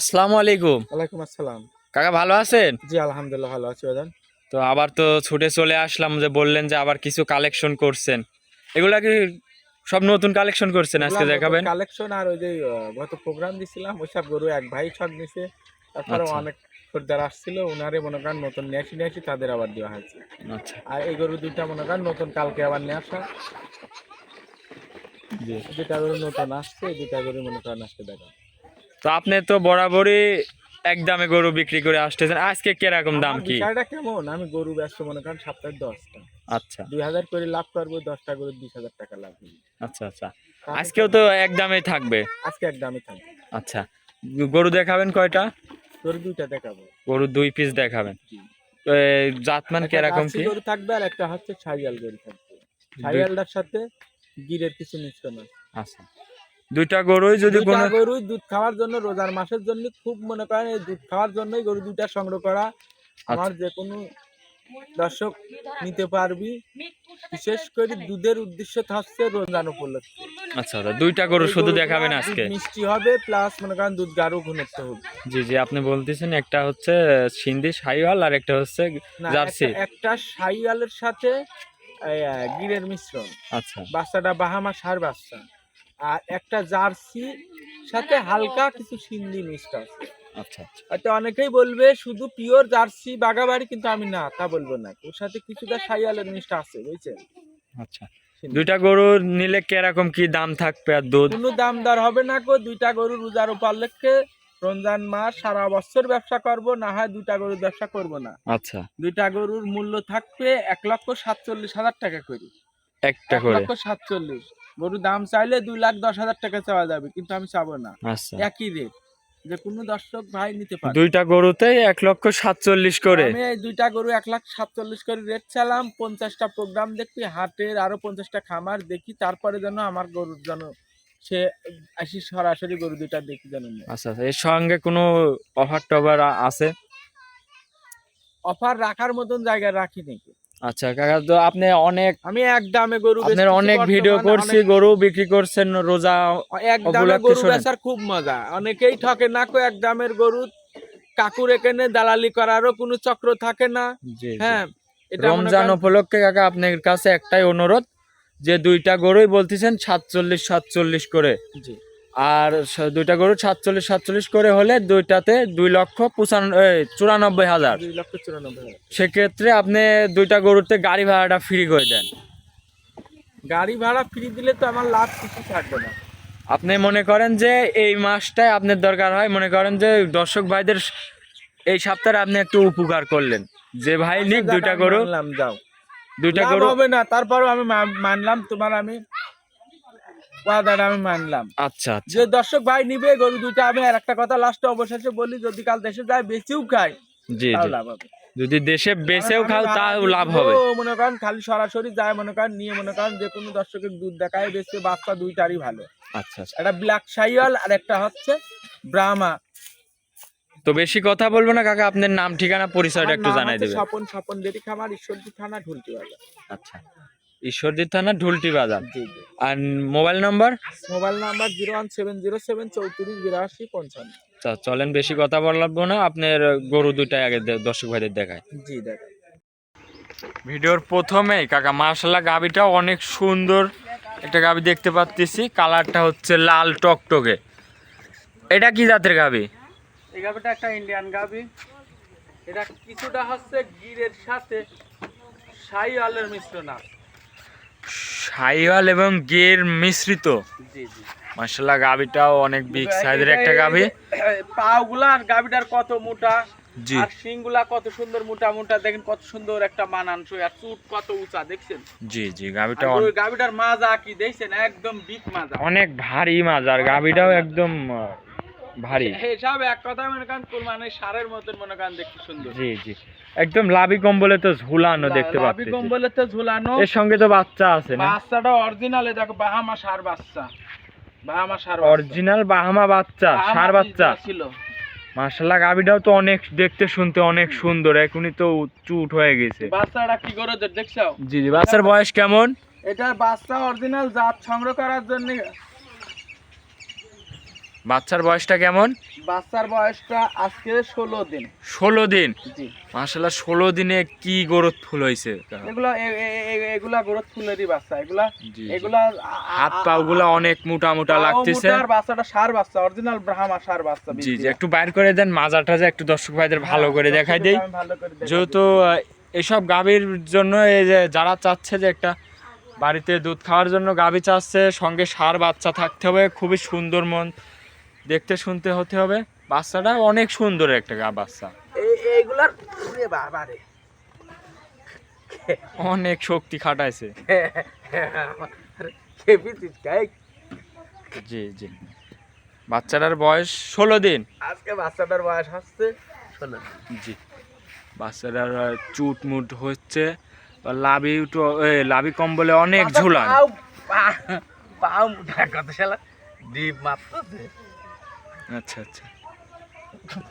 আসসালামু আলাইকুম। ওয়ালাইকুম আসসালাম। কাকা ভালো আছেন? জি আলহামদুলিল্লাহ ভালো আছি বাজান তো আবার তো ছুটে চলে আসলাম যে বললেন যে আবার কিছু কালেকশন করছেন। এগুলা কি সব নতুন কালেকশন করছেন আজকে দেখাবেন? কালেকশন আর ওই যে গত প্রোগ্রাম দিছিলাম ওইসব গরু এক ভাই ছক নিছে। তারপরে আচ্ছা। অনেক খরিদ্দার আসছিল ওনারে মনে করেন নতুন নিয়ে আসি নিয়ে আসি তাদের আবার দেওয়া হয়েছে। আচ্ছা। আর এই গরু দুইটা মনে করেন নতুন কালকে আবার নিয়ে আসা। জি। গরু নতুন আসছে দুইটা গরু মনে করেন আসতে দেখা তো আপনি তো বরাবরই এক দামে গরু বিক্রি করে আসতেছেন। আজকে কীরকম দাম কি? বিষয়টা কেমন? আমি গরু ব্যস্ত মনে করেন সপ্তাহে দশটা। আচ্ছা। দুই হাজার করে লাভ করব দশটা গরু বিশ হাজার টাকা লাভ হবে। আচ্ছা আচ্ছা। আজকেও তো এক দামেই থাকবে। আজকে এক দামে থাকবে। আচ্ছা। গরু দেখাবেন কয়টা? গরু দুইটা দেখাবো। গরু দুই পিস দেখাবেন। জাতমান কীরকম কি? গরু থাকবে আর একটা হচ্ছে ছাইয়াল গরু থাকবে। ছাইয়ালটার সাথে গিরের কিছু মিশ্রণ আছে। আচ্ছা। দুইটা গরুই যদি কোনো গরু দুধ খাওয়ার জন্য রোজার মাসের জন্য খুব মনে করেন এই দুধ খাওয়ার জন্যই গরু দুইটা সংগ্রহ করা। আচ্ছা। আমার যে কোনো দর্শক নিতে পারবি। বিশেষ করে দুধের উদ্দেশ্য থাকছে রমজান উপলক্ষে। আচ্ছা আচ্ছা দুইটা গরু শুধু দেখাবেন আজকে? মিষ্টি হবে প্লাস মনে করেন দুধ গাঢ় ঘনত্ব হবে। জি জি আপনি বলতেছেন একটা হচ্ছে সিন্ধি সাইওয়াল আর একটা হচ্ছে জার্সি। একটা- সাইয়ালের সাথে গিরের মিশ্রণ। আচ্ছা। বাচ্চাটা বাহামা সার বাচ্চা। আর একটা জার্সি সাথে হালকা কিছু সিন্ধি মিক্সড আছে। আচ্ছা আচ্ছা। হয়তো অনেকেই বলবে শুধু পিওর জার্সি বাগাবাড়ি কিন্তু আমি না তা বলব না। ওর সাথে কিছুটা সাইয়ালের মিষ্টি আছে বুঝছেন? আচ্ছা। দুইটা গরু নিলে কীরকম কি দাম থাকবে আর দুধ? কোনো দাম দর হবে না গো দুইটা গরু রোজার উপলক্ষে রমজান মাস সারা বছর ব্যবসা করব না হয় দুইটা গরুর ব্যবসা করব না। আচ্ছা। দুইটা গরুর মূল্য থাকবে এক লক্ষ সাতচল্লিশ হাজার টাকা করে। একটা এক করে? লক্ষ সাতচল্লিশ। গরুর দাম চাইলে দুই লাখ দশ হাজার টাকা চাওয়া যাবে কিন্তু আমি চাবো না। আচ্ছা। একই রেট যে কোনো দর্শক ভাই নিতে পারে। দুইটা গরুতেই এক লক্ষ সাতচল্লিশ করে। আমি এই দুইটা গরু এক লাখ সাতচল্লিশ করে রেট চালাম পঞ্চাশটা প্রোগ্রাম দেখি হাটের আরও পঞ্চাশটা খামার দেখি তারপরে যেন আমার গরুর যেন সে আসি সরাসরি গরু দুইটা দেখি যেন আচ্ছা আচ্ছা এর সঙ্গে কোনো অফার টফার আছে? অফার রাখার মতন জায়গায় রাখি নাকি? আচ্ছা কাকা তো আপনি অনেক আমি এক দামে গরু আপনার অনেক ভিডিও করছি গরু বিক্রি করছেন রোজা এক দামে গরু বেচার খুব মজা। অনেকেই ঠকে না কো এক দামের গরু কাকুর এখানে দালালি করারও কোনো চক্র থাকে না। হ্যাঁ এটা রমজান উপলক্ষে কাকা আপনার কাছে একটাই অনুরোধ যে দুইটা গরুই বলতেছেন সাতচল্লিশ সাতচল্লিশ করে। জি। আর দুইটা গরু সাতচল্লিশ সাতচল্লিশ করে হলে দুইটাতে দুই লক্ষ পঁচান চুরানব্বই হাজার। সেক্ষেত্রে আপনি দুইটা গরুতে গাড়ি ভাড়াটা ফ্রি করে দেন। গাড়ি ভাড়া ফ্রি দিলে তো আমার লাভ কিছু থাকবে না। আপনি মনে করেন যে এই মাসটায় আপনার দরকার হয় মনে করেন যে দর্শক ভাইদের এই সপ্তাহে আপনি একটু উপকার করলেন। যে ভাই নিক আচ্ছা, দুইটা গরু। যাও। দুইটা গরু হবে না তারপরও আমি মানলাম তোমার আমি ওয়াদাটা আমি মানলাম। আচ্ছা আচ্ছা। যে দর্শক ভাই নিবে গরু দুইটা আমি আর একটা কথা লাস্টে অবশেষে বলি যদি কাল দেশে যায় বেঁচেও খাই জি জি। লাভ হবে। যদি দেশে বেচেও খাও তাও লাভ হবে। মনে করেন খালি সরাসরি যায় মনে করেন নিয়ে মনে করেন যে কোনো দর্শকের দুধ দেখায় বেশি বাচ্চা দুইটারই ভালো। আচ্ছা আচ্ছা। একটা ব্ল্যাক সাইওয়াল আর একটা হচ্ছে ব্রাহ্মা। তো বেশি কথা বলব না কাকা আপনার নাম ঠিকানা পরিচয়টা একটু জানাই দেবেন। স্বপন স্বপন দেরি খামার ঈশ্বরদী থানা আচ্ছা। ঈশ্বরদী থানা ঢুলটি বাজার আর mobile number? Mobile number zero one seven zero seven চৌত্রিশ বিরাশি পঞ্চান্ন। তা চলেন বেশি কথা বলব না আপনার গরু দুইটাই আগে দর্শক ভাইদের দেখায়। জি দেখ ভিডিওর প্রথমেই কাকা মার্শাল্লাহ গাবিটা অনেক সুন্দর একটা গাবি দেখতে পাচ্ছি কালারটা হচ্ছে লাল টকটকে। এটা কি জাতের গাবি এই গাভিটা একটা ইন্ডিয়ান গাভি। এটা কিছুটা হচ্ছে গিরের সাথে সাইওয়ালের মিশ্রণ আছে। সাইওয়াল এবং গের মিশ্রিত। গাবিটাও অনেক বিগ সাইজের একটা গাবি পাগুলা আর গাভিটার কত মোটা জি। আর শিংগুলা কত সুন্দর মোটা মোটা দেখেন কত সুন্দর একটা মানানসই আর চুট কত উঁচা দেখছেন? জি জি গাবিটা ওই গাভিটার মাজা কি দেখছেন? একদম বিগ মাজা। অনেক ভারী মাছ আর গাবিটাও একদম ভারী। সব এক কথা মনে করেন কোরবানির সারের মতন মনে করেন দেখতে সুন্দর। জি জি। একদম লাভি কম্বলে তো ঝুলানো দেখতে লাভি কম্বলে তো ঝুলানো। এর সঙ্গে তো বাচ্চা আছে না? বাচ্চাটা অরিজিনাল দেখো বাহামা সার বাচ্চা। বাহামা সার অরিজিনাল বাহামা বাচ্চা সার বাচ্চা ছিল। গাবিটাও তো অনেক দেখতে শুনতে অনেক সুন্দর। এখনই তো চুট হয়ে গেছে। বাচ্চাটা কি করে দেখছ? জি জি বাচ্চার বয়স কেমন? এটা বাচ্চা অরিজিনাল জাত সংগ্রহ করার জন্য বাচ্চার বয়সটা কেমন? বাচ্চার বয়সটা আজকে ষোলো দিন। ষোলো দিন? মাসাল্লাহ ষোলো দিনে কি গরত ফুল হয়েছে? এগুলা এগুলা গ্রোথ ফুলেরই বাচ্চা। এগুলা। এগুলা হাত পা গুলা অনেক মোটা মোটা লাগতেছে। আর বাচ্চাটা সার বাচ্চা অরিজিনাল ব্রাহ্মা সার বাচ্চা জি জি একটু বাইর করে দেন মাজাটা যে একটু দর্শক ভাইদের ভালো করে দেখাই দেই। হ্যাঁ, করে দেখাই যেহেতু এসব গাভীর জন্য এই যে যারা চাচ্ছে যে একটা বাড়িতে দুধ খাওয়ার জন্য গাভী চাচ্ছে সঙ্গে সার বাচ্চা থাকতে হবে খুবই সুন্দর মন দেখতে শুনতে হতে হবে। বাচ্চাটা অনেক সুন্দর একটা গা বাচ্চা। এইগুলার অনেক শক্তি খাটাইছে। জি জি। বাচ্চাটার বয়স ষোলো দিন। আজকে বাচ্চাটার বয়স হচ্ছে ষোলো জি। বাচ্চাটার চুট মুট হচ্ছে। লাভি লাভি কম্বলে অনেক ঝুলান। পাও মুঠা কত শালা ডিপ মারতেছে। আচ্ছা আচ্ছা।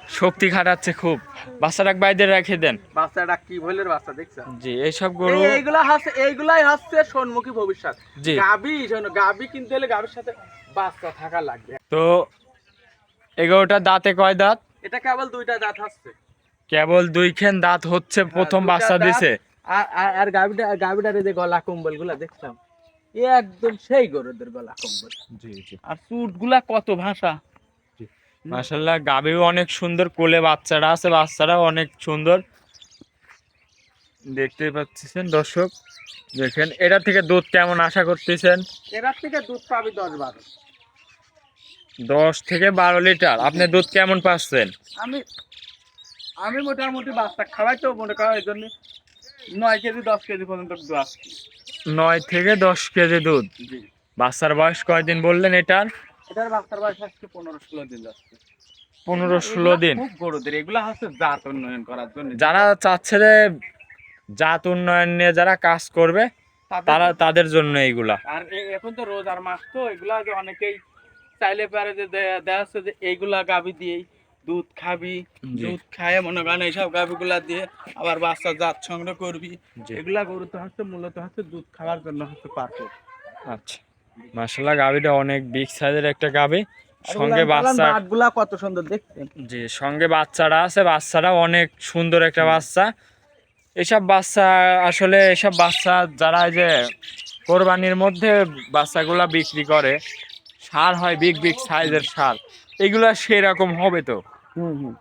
শক্তি খাটাচ্ছে খুব। বাচ্চাটাক বাইরে রেখে দেন। বাচ্চাটা কি ভুলের বাচ্চা দেখছ? জি এইসব গরু এইগুলা হচ্ছে এইগুলাই হচ্ছে সন্মুখী ভবিষ্যৎ। জি। গাবি গাবি কিনতে হলে গাবির সাথে বাচ্চা থাকা লাগবে। তো এগারোটা দাঁতে কয় দাঁত? এটা কেবল দুইটা দাঁত হচ্ছে কেবল দুইখান দাঁত হচ্ছে প্রথম বাচ্চা। দিছে। আর আর- গাবিটা গাবিটার যে গলা কম্বলগুলা দেখলাম এ একদম সেই গরুদের গলা কম্বল। জি জি। আর চুটগুলা কত ভাষা। মাশাল্লাহ গাবিও অনেক সুন্দর কোলে বাচ্চারা আছে বাচ্চারাও অনেক সুন্দর। দেখতে পাচ্ছেন দর্শক দেখেন এটা থেকে দুধ কেমন আশা করতেছেন? এবার থেকে দুধ পাবি দশ বারো। দশ থেকে বারো লিটার আপনি দুধ কেমন পাচ্ছেন? আমি আমি মোটামুটি বাচ্চা খাওয়াই তো মনে করো এই জন্য নয় কেজি দশ কেজি পর্যন্ত দুধ আসছে। নয় থেকে দশ কেজি দুধ। জি। বাচ্চার বয়স কয়দিন বললেন এটার? এটার বাচ্চার বয়স আজকে পনেরো ষোলো দিন যাচ্ছে। পনেরো ষোলো দিন। খুব গরুদের এগুলা হচ্ছে জাত উন্নয়ন করার জন্য। যারা চাচ্ছে যে জাত উন্নয়ন নিয়ে যারা কাজ করবে তারা তাদের জন্য এইগুলা। আর এখন তো রোজার মাস তো এগুলা অনেকেই চাইলে পারে যে দে- দেখা যাচ্ছে যে এইগুলা গাভি দিয়েই দুধ খাবি দুধ খায় মনে করেন এইসব গাভিগুলা দিয়ে আবার বাচ্চা জাত সংগ্রহ করবি। এগুলা গরু তো হচ্ছে মূলত হচ্ছে দুধ খাওয়ার জন্য হচ্ছে পারফেক্ট। আচ্ছা। মাসাল্লাহ গাবিটা অনেক বিগ সাইজের একটা গাবি। সঙ্গে বাচ্চা বাটগুলা কত সুন্দর দেখতে। জি সঙ্গে বাচ্চারা আছে বাচ্চারা অনেক সুন্দর একটা বাচ্চা। এসব বাচ্চা আসলে এসব বাচ্চা যারা এই যে কোরবানির মধ্যে বাচ্চাগুলা বিক্রি করে সার হয় বিগ বিগ সাইজের সার। এগুলা সেরকম হবে তো? হুম হুম।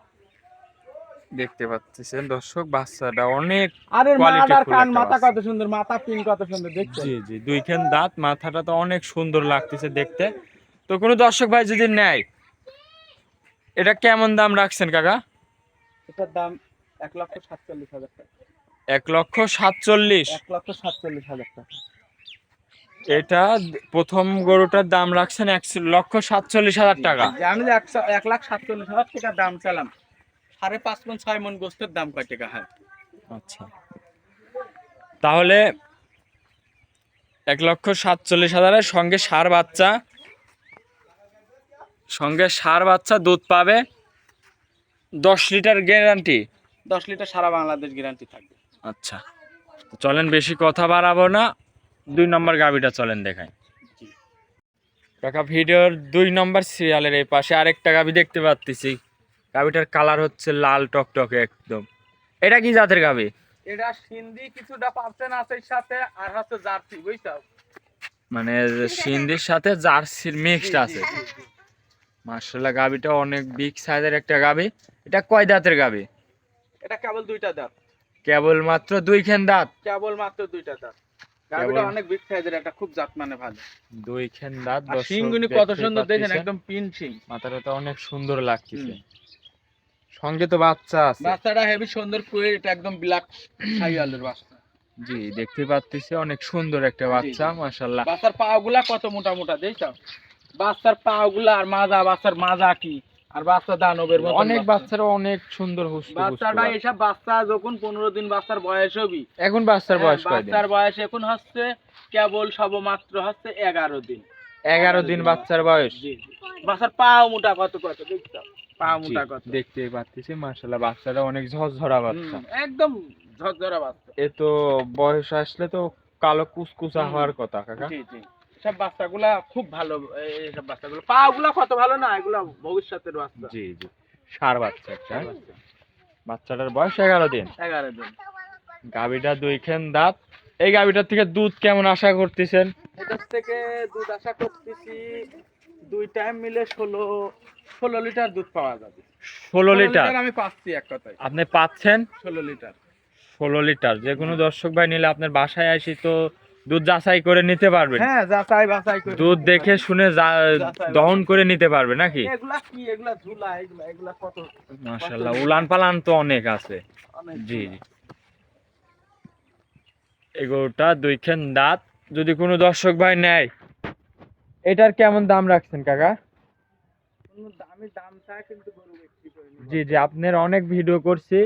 দেখতে পাচ্ছেন। দর্শক বাচ্চাটা অনেক আর মাথার কান মাথা কত সুন্দর মাথা পিন কত সুন্দর দেখতে জি জি দুইখান দাঁত মাথাটা তো অনেক সুন্দর লাগতেছে দেখতে। তো কোনো দর্শক ভাই যদি নেয় এটা কেমন দাম রাখছেন কাকা? এটার দাম এক লক্ষ সাতচল্লিশ হাজার টাকা। এক লক্ষ সাতচল্লিশ? এক লক্ষ সাতচল্লিশ হাজার টাকা। এটা প্রথম গরুটার দাম রাখছেন এক লক্ষ সাতচল্লিশ হাজার টাকা। আমি এক লাখ সাতচল্লিশ হাজার টাকা দাম চালাম। সাড়ে পাঁচ মন ছয় মন গোস্তের দাম কয় টাকা হয়? আচ্ছা। তাহলে এক লক্ষ সাতচল্লিশ হাজারের সঙ্গে সার বাচ্চা সঙ্গে সার বাচ্চা দুধ পাবে দশ লিটার গ্যারান্টি? দশ লিটার সারা বাংলাদেশ গ্যারান্টি থাকবে। আচ্ছা। চলেন বেশি কথা বাড়াবো না। দুই নম্বর গাবিটা চলেন দেখাই। কাকা ভিডিওর দুই নম্বর সিরিয়ালের এই পাশে আরেকটা গাবি দেখতে পাচ্ছি গাবিটার কালার হচ্ছে লাল টকটকে একদম। এটা কি জাতের গাবি এটা সিন্ধি কিছুটা পার্সেন্ট আছে সাথে আর হচ্ছে জার্সি বুঝছ? মানে সিন্ধির সাথে জার্সির মিক্সড আছে। মার্শাল্লাহ গাবিটা অনেক বিগ সাইজের একটা গাবি এটা কয় দাঁতের গাবি এটা কেবল দুইটা দাঁত। কেবল কেবলমাত্র দুইখান দাঁত? কেবল মাত্র দুইটা দাঁত। গাভিটা অনেক বিগ সাইজের একটা খুব জাত মানে ভালো। দুইখান দাঁত শিংগুনি কত সুন্দর দেখেন একদম পিন শিং মাথাটা তো অনেক সুন্দর লাগতেছে। হুম। সঙ্গে তো বাচ্চা আছে। বাচ্চাটা হেভি সুন্দর একদম ব্ল্যাক বাচ্চা। জি দেখতে পাচ্ছি অনেক সুন্দর একটা বাচ্চা মাশাল্লাহ বাচ্চার পা গুলা কত মোটা মোটা দেখছ? বাচ্চার পা গুলা আর মাজা বাচ্চার মাজা কি? আর বাচ্চা দানবের মতো অনেক বাচ্চারা অনেক সুন্দর হুস্ট বাচ্চাটা এসব বাচ্চা যখন পনেরো দিন বাচ্চার বয়স হবি এখন বাচ্চার বয়স হ্যাঁ, কয়দিন বাচ্চার বয়স এখন হচ্ছে কেবল সবমাত্র হচ্ছে এগারো দিন। এগারো দিন বাচ্চার বয়স। জি জি। বাচ্চার পাও মোটা কত কত দেখছ? পা মোটা কত দেখতে পাচ্ছি মাশাল্লাহ বাচ্চাটা অনেক ঝরঝরা বাচ্চা। একদম ঝরঝরা বাচ্চা। এ তো বয়স আসলে তো কালো কুচকুচা হওয়ার কথা কাকা। জি জি। সব বাচ্চাগুলা খুব ভালো এই- এইসব বাচ্চাগুলো। পা গুলা কত ভালো না এগুলা ভবিষ্যতের বাচ্চা। জি জি। সার বাচ্চা একটা। বাচ্চাটার বয়স এগারো দিন। এগারো দিন। গাবিটা দুইখান দাঁত। এই গাবিটার থেকে দুধ কেমন আশা করতেছেন? এটার থেকে দুধ আশা করতেছি দুই টাইম মিলে ষোলো ষোলো লিটার দুধ পাওয়া যাবে। ষোলো লিটার? আমি পাচ্ছি এক কথায়। আপনি পাচ্ছেন? ষোলো লিটার। ষোলো লিটার। যে কোনো দর্শক ভাই নিলে আপনার বাসায় আসি তো দুধ যাচাই করে নিতে পারবেন। হ্যাঁ যাচাই বাছাই করে দুধ দেখে শুনে দহন করে নিতে পারবে নাকি? এগুলা কি? এগুলা ঝুলা এগুলা এগুলা কত? মাশাল্লাহ উলান পালান তো অনেক আছে। জি জি। এগুলোটা দুইখান দাঁত। যদি কোনো দর্শক ভাই নেয় এটার কেমন দাম রাখছেন কাকা। জি জি আপনার অনেক ভিডিও করছি।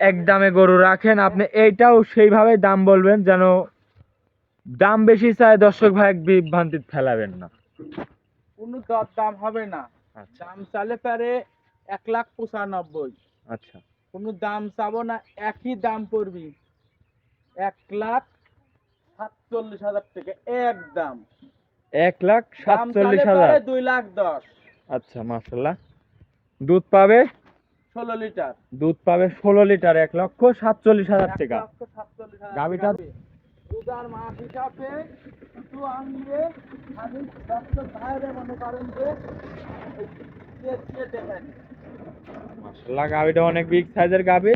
এক দামে গরু রাখেন আপনি এইটাও সেইভাবে দাম বলবেন যেন দাম বেশি চায় দর্শক ভাই বিভ্রান্তিত ফেলাবেন না। কোনো দর দাম হবে না। আচ্ছা। দাম চালে পারে এক লাখ পঁচানব্বই। আচ্ছা। কোনো দাম চাবো না একই দাম পড়বি। এক লাখ সাতচল্লিশ হাজার টাকা এক দাম। এক লাখ সাতচল্লিশ হাজার। দুই লাখ দশ। আচ্ছা মাসাল্লাহ দুধ পাবে? ষোলো লিটার। দুধ পাবে ষোলো লিটার এক লক্ষ সাতচল্লিশ হাজার টাকা। দুধার হিসাবে আনলে আমি বাইরে মনে করেন যে দেখেন। মাসাল্লাহ গাভিটা অনেক বিগ সাইজের গাভি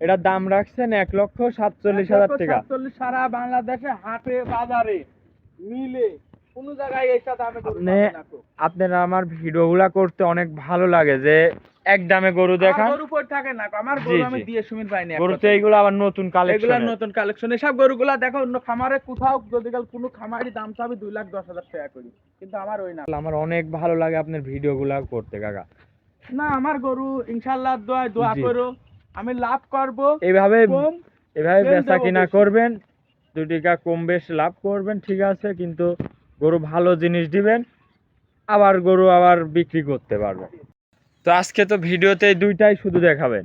এটার দাম রাখছেন এক লক্ষ সাতচল্লিশ হাজার টাকা। সাতচল্লিশ সারা বাংলাদেশে হাটে বাজারে মিলে কোন জায়গায় এইটা দামে আপনি- পাবে আপনার আমার ভিডিওগুলা করতে অনেক ভালো লাগে যে এক দামে গরু দেখান। আমার গরু পড়ে থাকে না আমার গরু আমি দিয়ে সুমির পাইনি এক গরুতে এইগুলো আবার নতুন এগুলা কালেকশন নতুন কালেকশন এসব গরুগুলা দেখো অন্য খামারে কোথাও যদি কোনো খামারি দাম চাবি দুই লাখ দশ হাজার টাকা করি কিন্তু আমার ওই না। আমার অনেক ভালো লাগে আপনার ভিডিওগুলা করতে কাকা। না আমার গরু ইনশাল্লাহ দোয়া দোয়া। করো আমি লাভ করব। এইভাবে এভাবে বেচা কিনা করবেন দু টাকা কম বেশ লাভ করবেন ঠিক আছে কিন্তু গরু ভালো জিনিস দিবেন, আবার গরু আবার বিক্রি করতে পারবেন। তো আজকে তো ভিডিওতে দুইটাই শুধু দেখাবেন।